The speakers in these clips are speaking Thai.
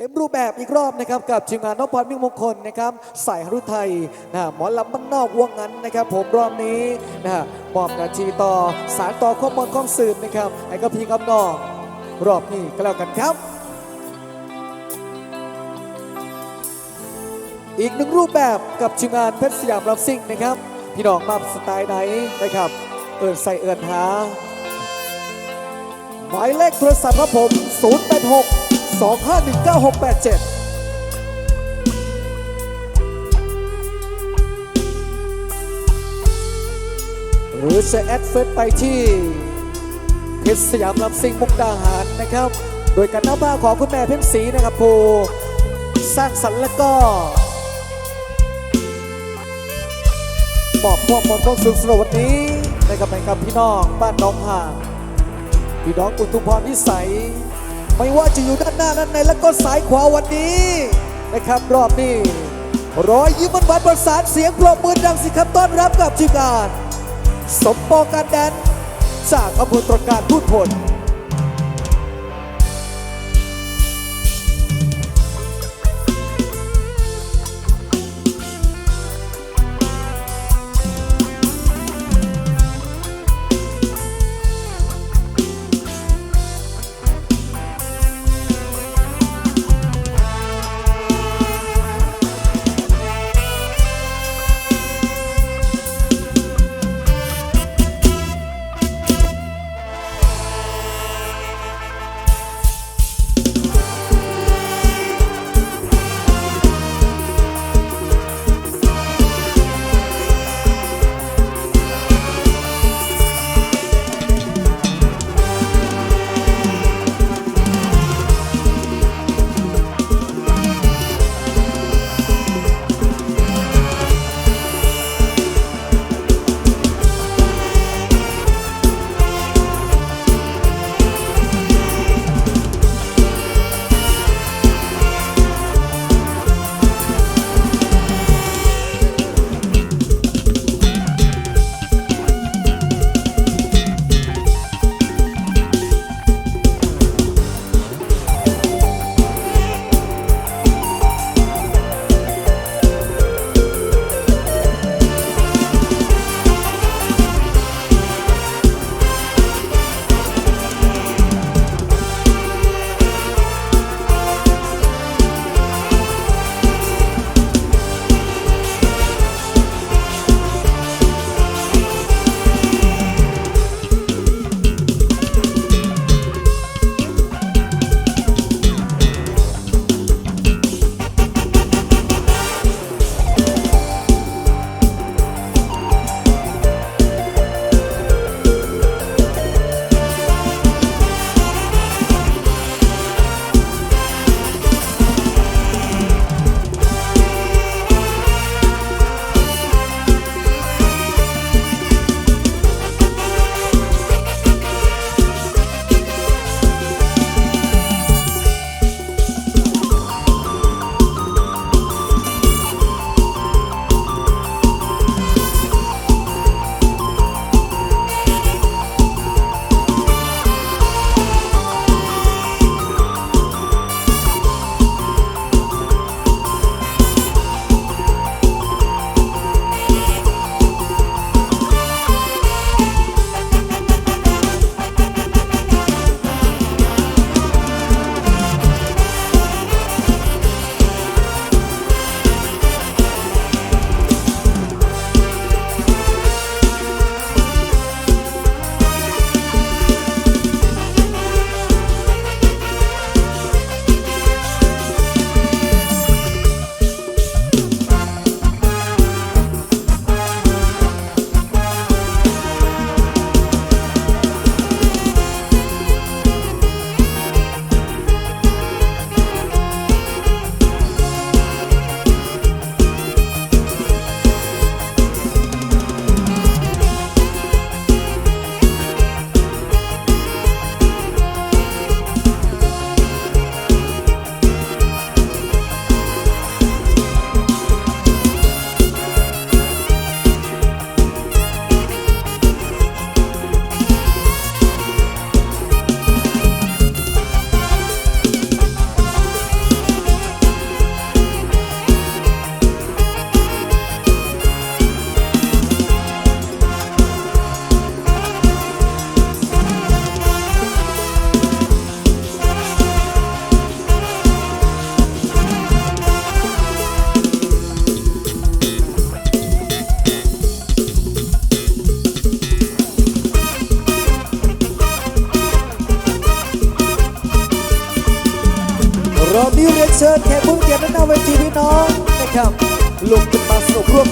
เต็มรูปแบบอีกรอบนะครับกับทีมงานนพพรมิ่งมงคลนะครับสายรุไทยนะหมอลำบ้านนอกวงงั้นนะครับ ผมรอบนี้นะมอบนาทีต่อสารต่อข้อมูลข้อมสืบนะครับไอ้ก็พี่กับน้องรอบนี้ก็แล้วกันครับ อีกหนึ่งรูปแบบกับทีมงานเพชรสยามรับซิ่งนะครับ พี่น้องมาสไตล์ไหนนะครับเอินใส่เอินหาหมายเลขโทรศัพท์ครับผม086 2519687หรือจะแอดเฟซไปที่เพชรสยามลำซิงมุกดาหารนะครับ โดยการนำผ้าของคุณแม่เพ็ญศรีนะครับผู้สร้างสรรค์และก็มอบพวกมวลของสุขสรวันนี้นะครับให้กับพี่น้องบ้านน้องห่างพี่น้องอุทุมพรวิสัย ไม่ว่าจะอยู่ด้านหน้าด้านในและก็สายขวาวันนี้นะครับรอบนี้รอยยิ้มมันหวานประสานเสียงปรบมือดังสิครับต้อนรับกับทีมงาน สมปองการแดนจากอำเภอตรการพูดผล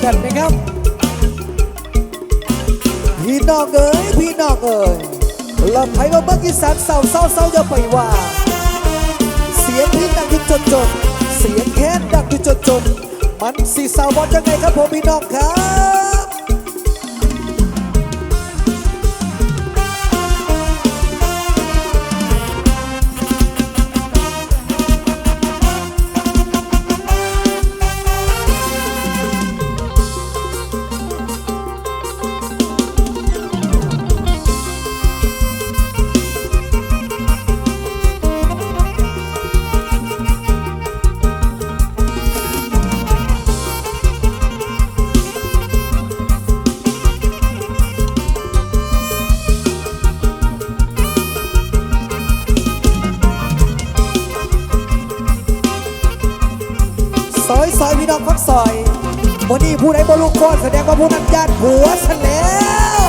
กันนะครับ พี่น้องเอ๋ยพี่น้องเอ๋ยลำไผ่มาเมื่อกี้สานเศร้าเศร้าเศร้าอย่าไปว่า เสียงที่ดังที่จนจนเสียงแค้นดังที่จนจนมันสีสาวบอลยังไงครับผมพี่น้องครับ องฟักซอยวันนี้ผู้ใดบลูกก้อนแสดงว่าผู้นั้นญาติผัวฉันแล้ว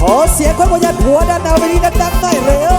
ขอเสียงคนบญาติผัวด้านหน้าเวทีดังๆหน่อยเร็ว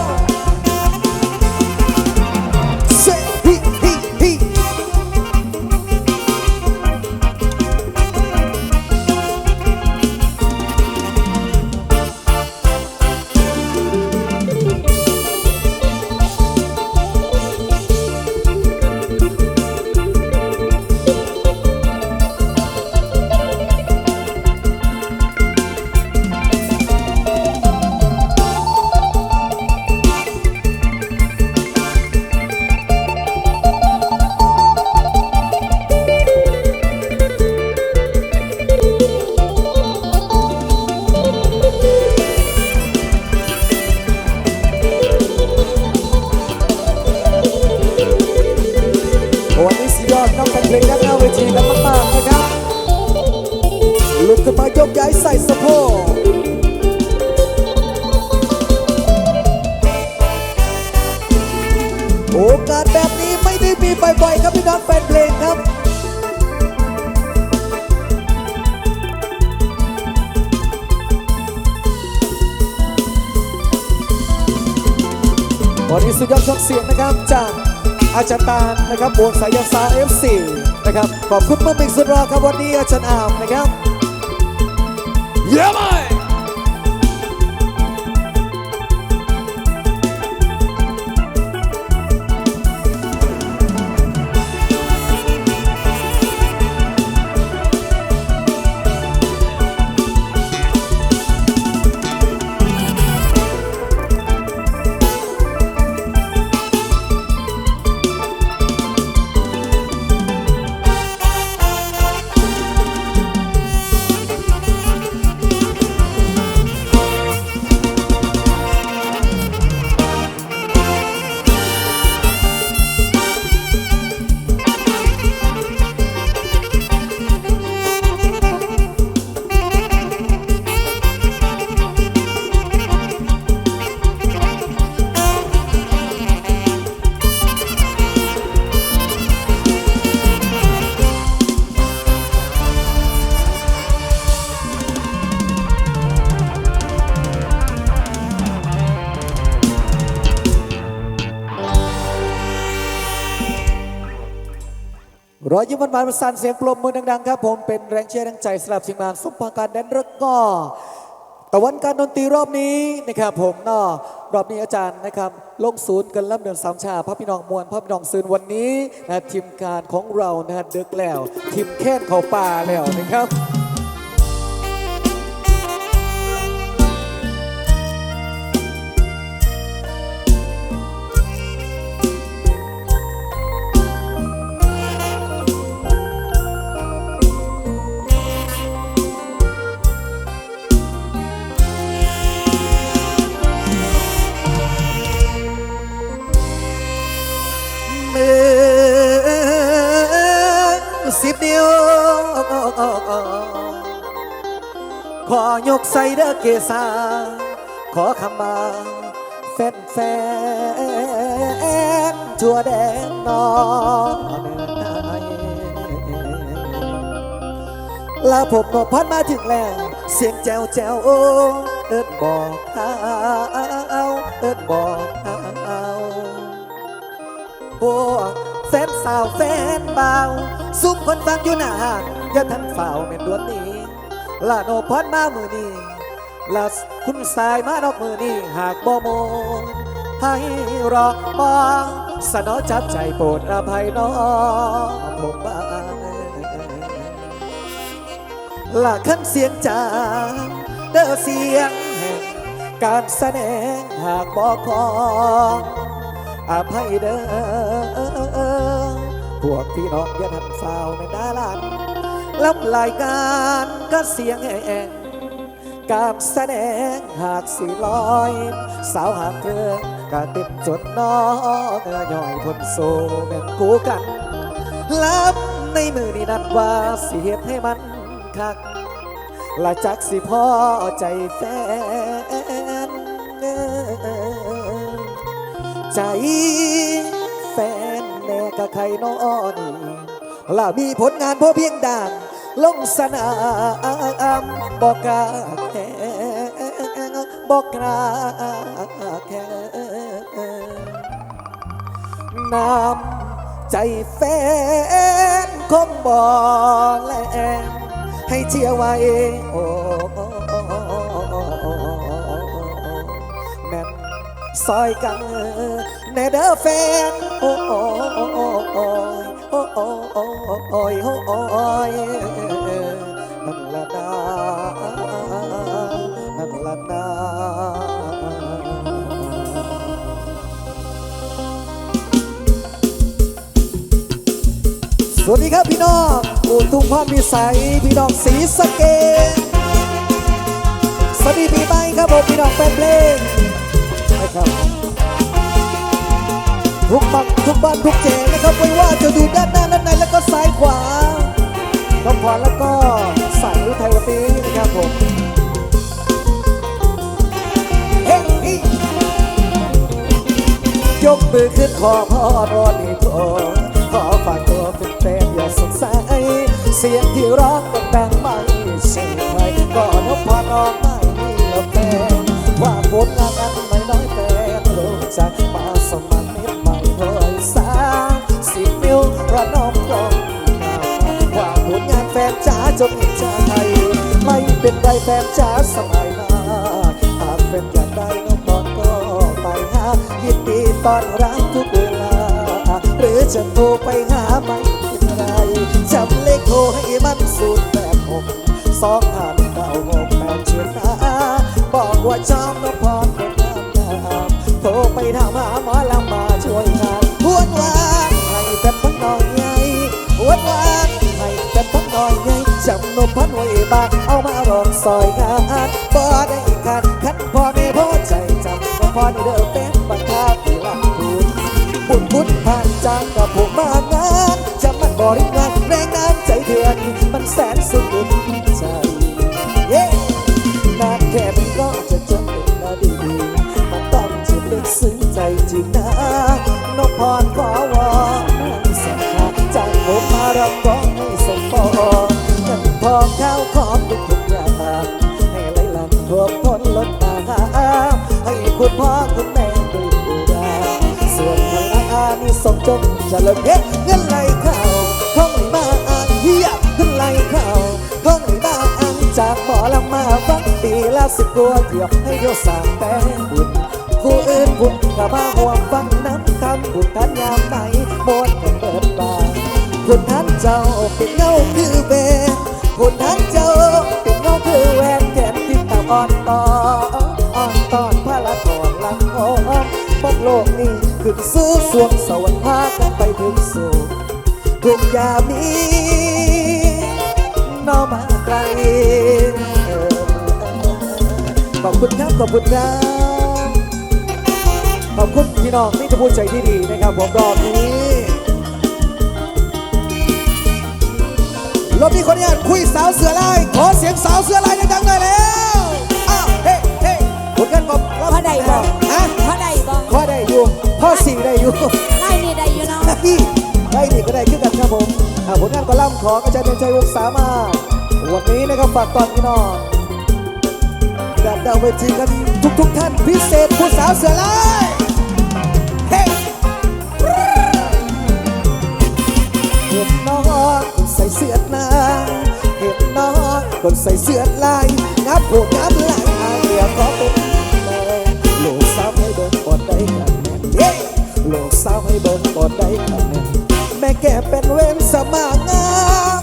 สุดยอดช่องเสียงนะครับจากอาจารย์ตาลนะครับวงสายสาเอฟซีนะครับขอบคุณมากมิกสุดรอครับวันนี้อาจารย์อามนะครับเยี่ยมเลย อยยิ้มหวานๆประสานเสียงปรบมือดังๆครับผมเป็นแรงเชียร์แรงใจสำหรับทีมานสุภาการแดนรักก็ตะวันการดนตรีรอบนี้นะครับผมเนาะรอบนี้อาจารย์นะครับลงศูนย์กันลำเดินสามชาพระพี่น้องมวลพระพี่น้องซืนวันนี้นะทีมการของเรานะฮะเดึกแล้ว ทีมแค้นเขาป่าแล้วนะครับ ขอยกใส่เด้อเกษาขอคำมาแฟนแฟนๆทั่วแดนนอนลาผมนพันมาถึงแล้ว เสียงแจวแจวโอเอิดบอกเอาเอิดบอกเอาพวกแฟนสาวแฟนเบาซุ่มคนฟังอยู่หน้าห้าง อย่าทันเฝ้าเม็นดวนนี้ลาโนพรมามือนี้ลาคุณสายมานอกมือนี้หากบ่โมนให้รอมองสนอจับใจโปรดอภัยน้องผมบ้างลาขันเสียงจางเด้อเสียงแห่งการแสดงหากบอกขออภัยเด้อพวกพี่น้องอย่าทันเฝ้าในดาลัน รับรายการก็เสียงแหงการแสดงหากสีลอย สาวหากเครื่องกะติดจนน้องเงยย่อยทนโซแม่นกูกันลับในมือนี่นัดว่าเสียให้มันคักละจักสิพ่อใจแฟน ใจแฟนแน่กะใครน้อนี่ล่ะมีผลงานพอเพียงด่าน ลงสนามบอกกาแข่งบอกกล้าแข่งน้ำใจแฟนคงบ่แลงให้เชียร์ไว้โอ้แม่นซอยกัน แน่เด้อแฟนโอ้โอ้โอ้โอ้โอ้โอ้โอ้โอ้โอ้ยโอ้โอ้ยนั่นละนานั่นละนาสวัสดีครับพี่น้องอุทุมพรพิสัยพี่น้องสีสะเกษสวัสดีปีใหม่ครับผมพี่น้องแฟนเพลงนะครับ ทุกบังทุกบ้านทุกเจนะครับไม่ว่าจะดูด้านหน้าด้านในแล้วก็ซ้ายขวาน้องพรแล้วก็สายไทยวันนี้นะครับผมเฮ้ยยกมือขึ้นขอพ่อรอนี่โทขอฝากตัวเป็นแฟนอย่าสงสัยเสียงที่ร้อง จ๋าจงอิจฉาไทยไม่เป็นไรแฟนจ๋าสบายมากหากเป็นอยากได้นกพรก็ไปหายินดีต้อนรับทุกเวลา หรือจะโทรไปหาไม่เป็นไรจำเลขโทรให้มันสูนแปดหกสองห้าเก้าหกแปดเจ็ดนะบอกว่าชอบน้องพรเป็นงามงาโทรไปถามหา จำนมพันไว้บางเอามาลองซอยงานบ่ได้กันขันพอไม่พอใจจำนมพอนี่เด้อเป็นบัญหาที่ลักคุณบุญบุญผ่านจากกับผมมางานจะมันบริงานแรง พ่อคุณแม่ด้ดูแลส่วนพลังอานิสงส์จงเจริญเฮ็ดเงินไหลเข้าท่องไหลมาอ่านเฮียเงินไหลเข้าท่องไหลมาอ่านจากหมอลำมาฟังปีละสิบกว่าเทียวให้โยสางแต่บุญผู้อื่นบุญก็มาห่วงฟังน้ำคำบุญท่านยามไหนหมดเปิดบานคุณท่านเจ้าเป็นเงาคือเบนคุณท่านเจ้าเป็นเงาคือแหวนแขนที่ตาอ่อนตออ่ ขึ้นสู่สวงสวรรค์พากันไปถึงสู่ทุกยามีน้องมาไกลขอบคุณครับขอบคุณครับขอบคุณพี่น้องที่จะพูดใจที่ดีนะครับผมรอบนี้รอบนี้คนนี้คุยสาวเสือลายขอเสียงสาวเสือลายดังๆหน่อยแล้วอ้าวเฮ้เฮ้ผลกันบอก อยู่ได้นี่ได้อยู่เนาะได้นี่ก็ได้ขึ้นกันครับผมอ่าผลงานกอล่ำของอาจารย์เดชชัยวงศ์สามารถวันนี้นะครับฝากตอนพี่น้องดับดาวเวทีกันทุกทุกท่านพิเศษผู้สาวเสือลายเฮ้เห็นน้องคนใส่เสื้อหนาเห็นน้องคนใส่เสื้อลายงับหัวงับไหลอเดียขอเป็นแม่ลูกสาวให้เดิน ได้คำหนึ่งแม่แก่เป็นเว้นสมางาม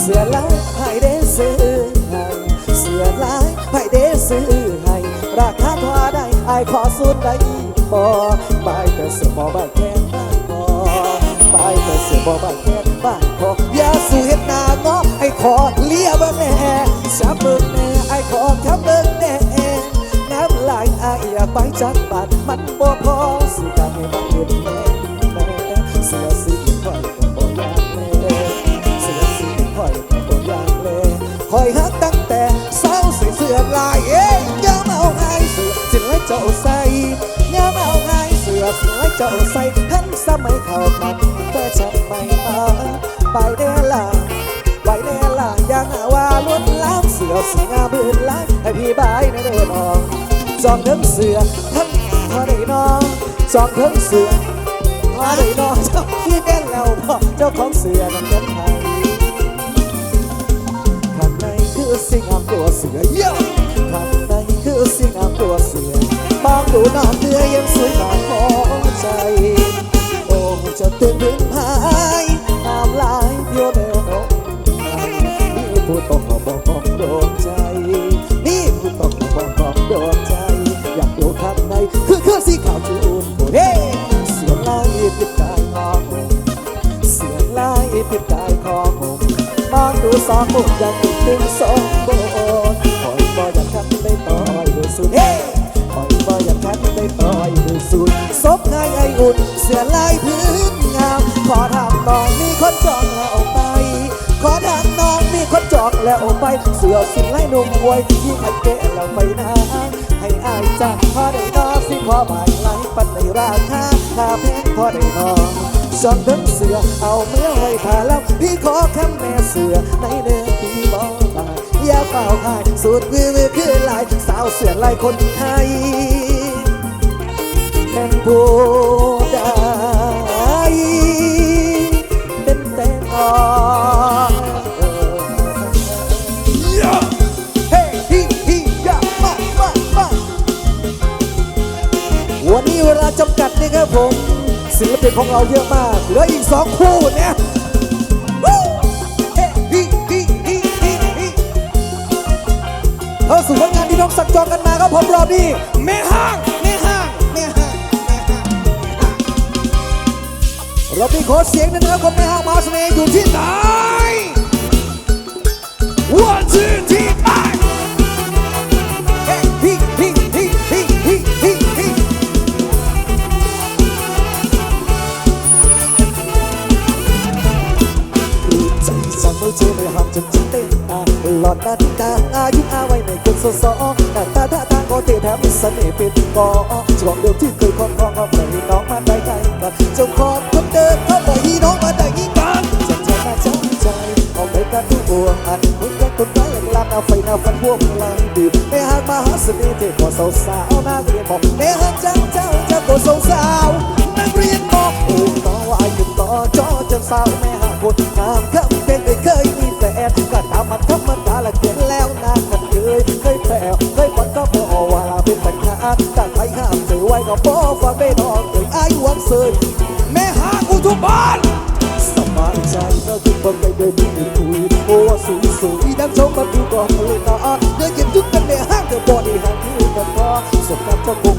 เสือลายให้ได้ซื้อให้เสือลายให้ได้ซื้อให้ราคาเท่าใดไอายขอสูนได้บ่บายแต่เสือบ่บายแค่บ้านพอบายแต่เสือบ่บายแค่บ้านพออย่าสู่เฮ็ดหน้างอไอขอเลียบ่แน่จับเบิ่งแน่ไอขอคำเบิ่งแน่น้ำลายอายอยาไปจากบ้านมันบ่พอสิ คอยฮักตั้งแต่เศร้าใส่เสื้อลายเอ๊ยย่ามาเอาง่เสือสิไล่เจ้าใส่อย่ามาเอาง่เสือสิไล่เจ้าใส่ทันสมัยเข้ากันแต่ฉันไม่มาไปเด้อล่ะไปแน่ล่ะยังหาว่าล้วนล้ำเสือสีงามบืนล้างให้พี่บายในเดินออก จองทั้งเสือทั้งพอได้นอนจองทั้งเสือพอได้นอนเจ้าที่แน่นแล้วพอเจ้าของเสือนั้นเป็นไทยข้างในคือสิ่งงามตัวเสือเยี่ยมข้างในคือสิ่งงามตัวเสือมองดูน้องเดือยังสวยงามของใจโอ้จะเตือนถึง สองมุมอยากติดตึงสองโบนคอยบออยากคัดได้ต่อยด้วยสุดคอยบ่อยากแค่ได้ต่อยด้วยสุดซบง่ายไออุ่นเสียลายพื้นงามขอทางน้องมีคนจองแล้วเอาไป ขอทางน้องมีคนจองแล้วเอาไป เสือสิ้นไล่หนุ่มวยที่ให้เกะแล้วไปนะให้อายจักพอได้นอสิขอบายไหลปันในราคาค่าแพงพอได้นอ จอนทั้งเสือเอาเมื่อไว้ผ่าแล้วพี่ขอคำแม่เสือในเนื้อพี่บอกตายอย่าเป่าหายสุดวิววิวคือลายสาวเสือลายคนไทยแม่นผู้ใดเป็นแต่งอ่อนเฮฮีฮียามามามาวันนี้เวลาจำกัดนี่ครับผม ศิลปินของเราเยอะมาก เหลืออีกสองคู่เนี่ยเฮ้ฮีฮีฮีฮีฮีเข้าสู่ผลงานที่น้องสักจองกันมาครับผมรอบนี้แม่ห้างแม่ห้างแม่ห้างแม่ห้างแม่ห้างรอบนี้ขอเสียงหนอยนะครับผมแม่ห้างมาเสน่ห์อยู่ที่ไหน One two three หลอดหน้าตาอายุอาไว้ไม่เกินโซซอหน้าตาท่าทางก็เตะแถมมีเสน่ห์เป็นกอจวงเดียวที่เคยครอบครองเอาไปน้องมาได้ไกลกันเจ้าของคนเดิมเขาบอกให้น้องมาได้ยิ่งกันจะเจอมาจับใจเอาไปกันทุกบัวอันมึงยังคนไร้ายอย่างลำเอาไฟน้าฟันพวกพลังดื่มในหางมหาเสน่ห์เทพอสาวสาวนักเรียนบอกในหางเจ้าเจ้าเจ้าก็สาวสาวนักเรียนบอกโอ้น้องว่าไอ้ต่อจอจนสาวแม่หาคนงามคำเป็นไม่เคยมีแฟน ก็พอฟังไม่นอนเคยอายหวันเสยแม่หากูทุกบ้านสบายใจเมื่อคุกคนไปเดินที่มีคุยโอ้ว่าสวยสวยดังชมมาดูก่อนเลยนะเดินเก็บทุกกันในห้างเดินบอดี้ห้างที่กันพอสมกับเจ้าคง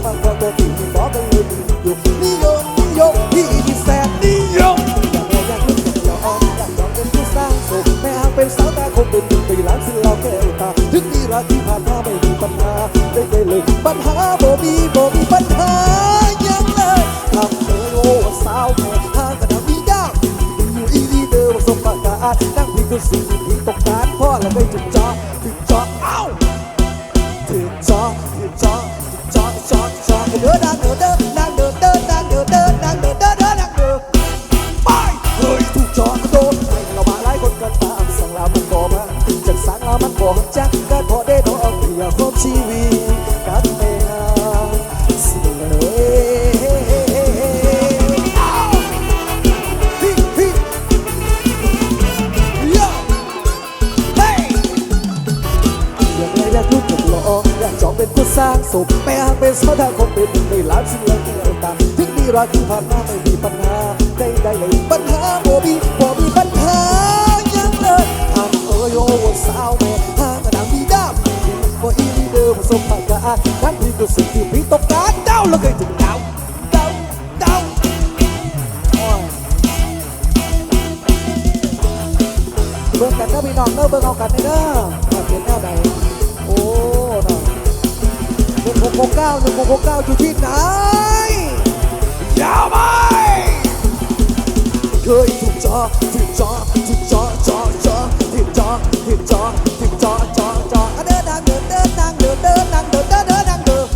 นั่ง ปัญหาบ่มีบ่มีปัญหายังเลยอ้าวเอ้ยโอ้สาวแม่ห้ากระดังมีดามบ่อีเดิมสมประกาทั้งที่ก็สิ่งที่พี่ต้องการเจ้าแล้วเคยถึงเดาเดาเดาเบิ่งกันเด้อพี่น้องเด้อเบิ่งเอากันเด้อว่าเป็นแนวใดโอ้น้อหนึ่งหกหกเก้าหนึ่งหกหกเก้าอยู่ที่ไหนยาว เฮ้ยถูกจอถูกจอถูกจอจอจอถูกจอถูกจอถูกจอจอจอเดินนางเดินเดินนางเดินเนนางเดินเดินเนนางเดิน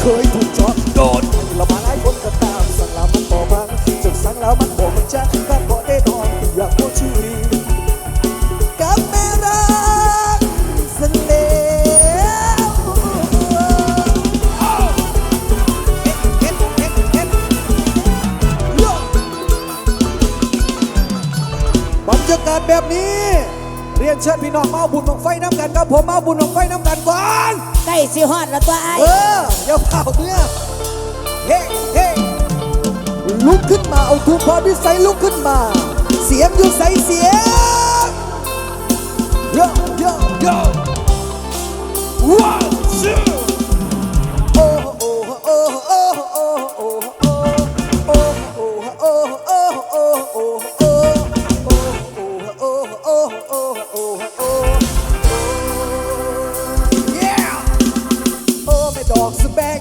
เคยถูกจอโดนเรามาหลายคนก็ตามสั่งเรามันบ่พังจนสั่งเรามันบกมันแจ้งแบ่ได้นอนอยากพูดชื่อ เชิญพี่น้องมาบุญบังไฟน้ำกันครับผมมาบุญบังไฟน้ำกันก่อนไกล้สิฮอดแล้วตัวไอ้เอออย่าเผาเนื้อเฮ้เฮ้ลุกขึ้นมาเอาทุกพอพิสัยลุกขึ้นมา เสียงอยู่ใสเสียงโยเยโย one two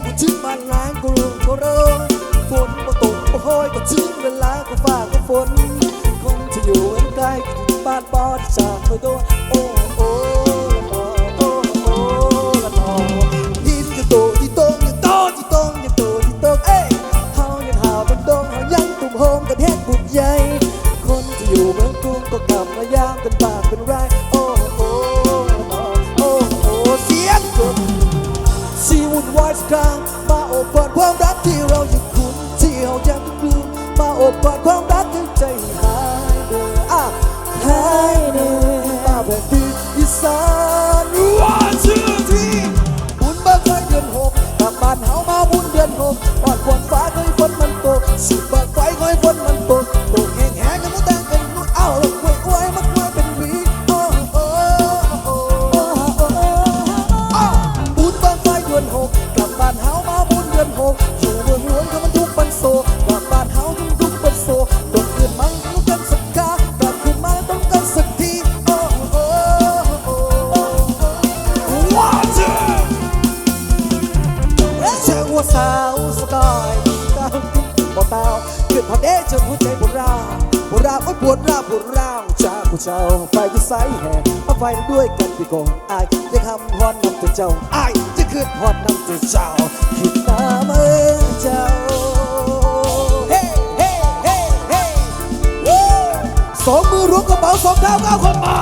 กูทิ้งบ้านล้างกูรูกูร้อนฝนก็ตกก็ห้อยก็ทิ้เวลากูฝ่าก็ฝนคงจะอยู่กันใกล้บ้านบอดจากไปโดนโอ้โอ้ละนอโอ้โอ้ละนอดินจโตที่ตรงยังโตที่ตรงยังโตที่ตรงเอ้เฮายังดงเฮายังตุ่มโฮมกันแฮกบุกใหญ่คนจะอยู่เมืองกรุงก็กลับมายามกันปากเป็นไร กลางมาอบกอดความรักที่เรา จ้าไอ้จะคืนพอดน้ำตัวเจ้าคิดตาเมื่อเจ้าเฮ้เฮ้เฮ้เฮ้สองมือรวมกระเป๋าสองเท้าก้าวคนมา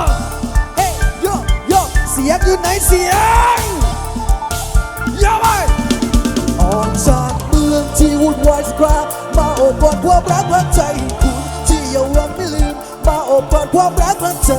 เฮ้โยโยเสียงอยู่ไหนเสียงอย่าไปออกจากเมืองที่วุ่นวายสครับมาอบกอดความรักหักใจคุณที่ยังรักไม่ลืมมาอบกอดความรักหักใจ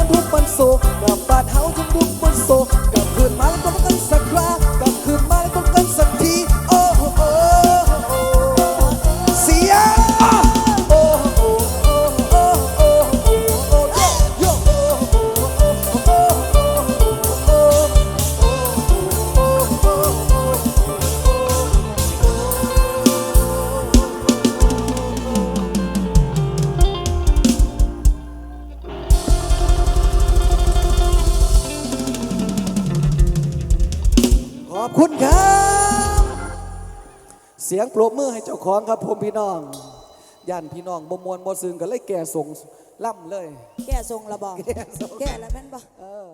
มันทุกมันโศกกับบาดเฮาทุกทุกมันโศก ของครับผมพี่น้องย่านพี่น้องบ่มวนบ่ซึงก็เลยแก่ส่งล่ำเลย แก่ทรงระบอก แก่ทรง แก่แล้วแม่นบ่ เออ